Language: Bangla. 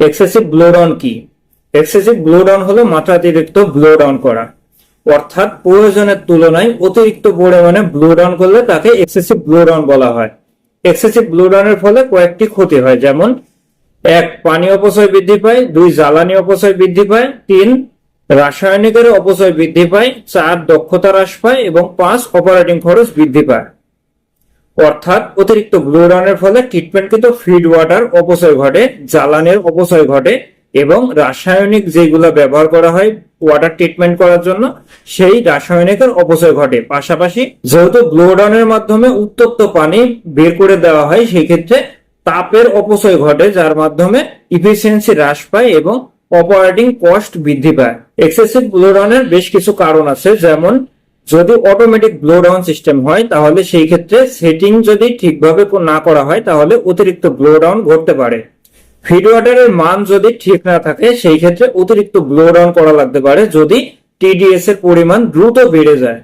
এক্সেসিভ ব্লো ডাউন কি? এক্সেসিভ ব্লো ডাউন হলো মাত্রাতিরিক্ত ব্লো ডাউন করা। অর্থাৎ প্রয়োজনের তুলনায় অতিরিক্ত পরিমাণে ব্লো ডাউন করলে তাকে এক্সেসিভ ব্লো ডাউন বলা হয়। এক্সেসিভ ব্লো ডাউনের ফলে কয়েকটি ক্ষতি হয়, যেমন এক, পানি অপচয় বৃদ্ধি পায়, দুই, জ্বালানি অপচয় বৃদ্ধি পায়, তিন, রাসায়নিকের অপচয় বৃদ্ধি পায়, চার, দক্ষতা হ্রাস পায় এবং পাঁচ অপারেটিং খরচ বৃদ্ধি পায়। অর্থাৎ অতিরিক্ত ব্লো ডাউনের ফলে ট্রিটমেন্টকৃত ফিড ওয়াটার অপচয় ঘটে, জ্বালানির অপচয় ঘটে এবং রাসায়নিক যেগুলো ব্যবহার করা হয় ওয়াটার ট্রিটমেন্ট করার জন্য, সেই রাসায়নিকের অপচয় ঘটে। পাশাপাশি যেহেতু ব্লোডাউনের মাধ্যমে উত্তপ্ত পানি বের করে দেওয়া হয়, সেই ক্ষেত্রে তাপের অপচয় ঘটে, যার মাধ্যমে ইফিসিয়েন্সি হ্রাস পায় এবং অপারেটিং কস্ট বৃদ্ধি পায়। এক্সেসিভ ব্লোডাউনের বেশ কিছু কারণ আছে, যেমন যদি অটোমেটিক ব্লো ডাউন সিস্টেম হয়, তাহলে সেই ক্ষেত্রে সেটিং যদি ঠিকভাবে না করা হয়, তাহলে অতিরিক্ত ব্লো ডাউন ঘটতে পারে। ফিড ওয়াটারের মান যদি ঠিক না থাকে, সেই ক্ষেত্রে অতিরিক্ত ব্লো ডাউন করা লাগতে পারে যদি টিডিএস এর পরিমাণ দ্রুত বেড়ে যায়।